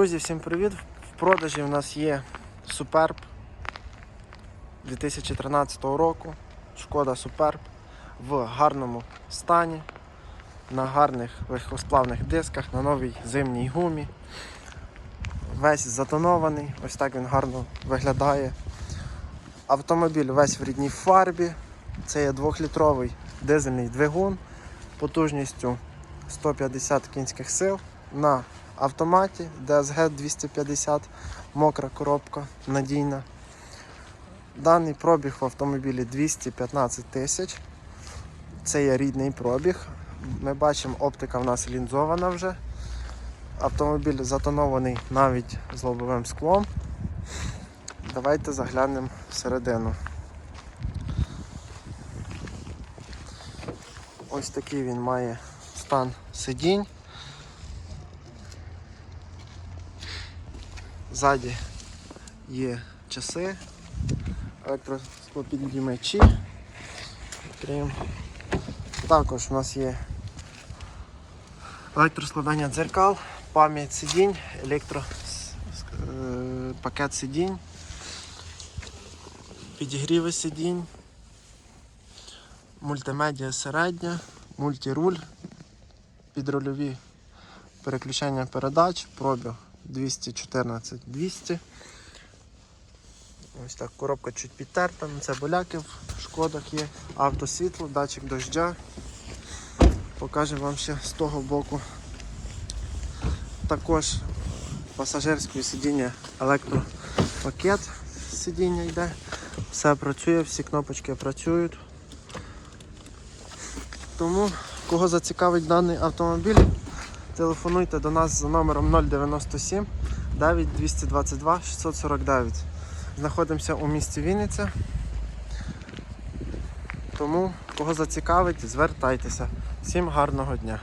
Друзі, всім привіт! В продажі у нас є Superb 2013 року. Шкода Superb в гарному стані, на гарних легкосплавних дисках, на новій зимній гумі. Весь затонований, ось так він гарно виглядає. Автомобіль весь в рідній фарбі. Це є 2-літровий дизельний двигун потужністю 150 кінських сил на автоматі DSG 250, мокра коробка, надійна. Даний пробіг в автомобілі 215 тисяч. Це є рідний пробіг. Ми бачимо, оптика в нас лінзована вже. Автомобіль затонований навіть з лобовим склом. Давайте заглянемо всередину. Ось такий він має стан сидінь. Ззаді є часи, електросклопідіймачі. Крім. Також у нас є електроскладання дзеркал, пам'ять сидінь, електро с- с- е, сидінь, підігріви сидінь, мультимедіа середня, мультируль, підрульові переключення передач, пробіг 214 200. Ось так, коробка чуть підтерта, ну це боляки в шкодах є, автосвітло, датчик дождя. Покажемо вам ще з того боку. Також пасажирське сидіння електропакет сидіння йде. Все працює, всі кнопочки працюють. Тому, кого зацікавить даний автомобіль, телефонуйте до нас за номером 097 9 222 649. Знаходимося у місті Вінниця. Тому, кого зацікавить, звертайтеся. Всім гарного дня!